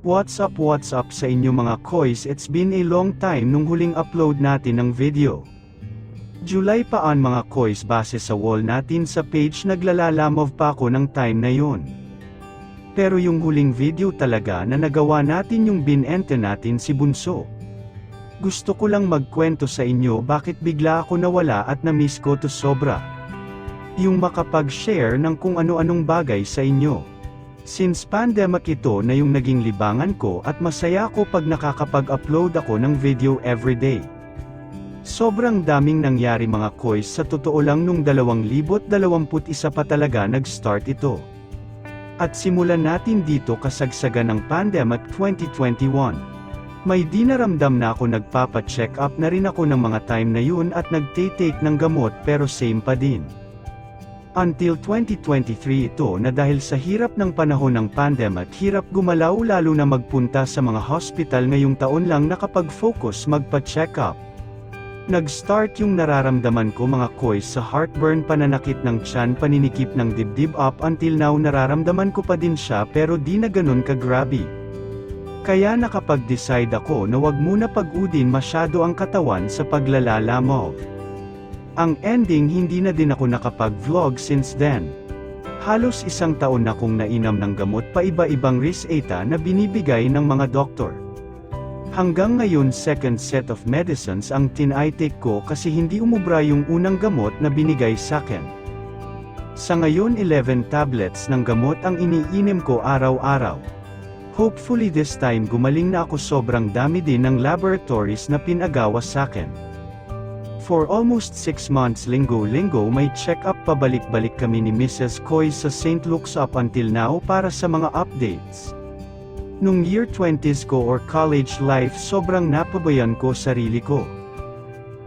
What's up what's up sa inyo mga koys it's been a long time nung huling upload natin ng video. July paan mga koys base sa wall natin sa page naglalalamove pa ako ng time na yon. Pero yung huling video talaga na nagawa natin yung binente natin si Bunso. Gusto ko lang magkwento sa inyo bakit bigla ako nawala at na-miss ko to sobra. Yung makapag-share ng kung ano-anong bagay sa inyo. Since pandemic ito na yung naging libangan ko at masaya ko pag nakakapag-upload ako ng video everyday. Sobrang daming nangyari mga koys sa totoo lang nung 2021 pa talaga nag-start ito. At simulan natin dito kasagsagan ng pandemic 2021. May di naramdam na ako nagpapa-check up na rin ako ng mga time na yun at nagtitake ng gamot pero same pa din. Until 2023 ito na dahil sa hirap ng panahon ng pandemic hirap gumalaw lalo na magpunta sa mga hospital ngayong taon lang nakapag-focus magpa-check up. Nag-start yung nararamdaman ko mga koys sa heartburn pananakit ng tiyan paninikip ng dibdib up until now nararamdaman ko pa din siya pero di na ganun kagrabe. Kaya nakapag-decide ako na wag muna pag-udin masyado ang katawan sa paglalamove. Ang ending hindi na din ako nakapag-vlog since then. Halos isang taon na kong nainam ng gamot pa iba-ibang riseta na binibigay ng mga doktor. Hanggang ngayon second set of medicines ang tinitake ko kasi hindi umubra yung unang gamot na binigay sakin. Sa ngayon 11 tablets ng gamot ang iniinim ko araw-araw. Hopefully this time gumaling na ako sobrang dami din ng laboratories na pinagawa sakin. For almost 6 months linggo-linggo may check-up pabalik-balik kami ni Mrs. Coy sa St. Luke's up until now para sa mga updates. Nung year 20s ko or college life sobrang napabayan ko sarili ko.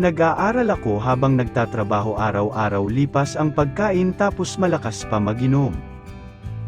Nag-aaral ako habang nagtatrabaho araw-araw lipas ang pagkain tapos malakas pa maginom.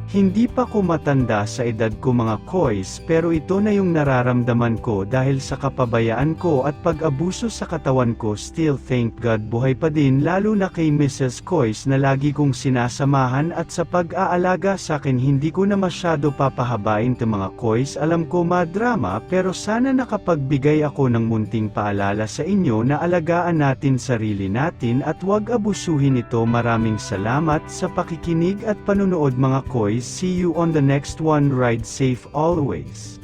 Hindi pa ko matanda sa edad ko mga koys pero ito na yung nararamdaman ko dahil sa kapabayaan ko at pag-abuso sa katawan ko. Still thank God buhay pa din lalo na kay Mrs. Koys na lagi kong sinasamahan at sa pag-aalaga sa akin hindi ko na masyado papahabain to mga koys alam ko madrama pero sana nakapagbigay ako ng munting paalala sa inyo na alagaan natin sarili natin at wag abusuhin ito. Maraming salamat sa pakikinig at panunood mga see you on the next one ride safe always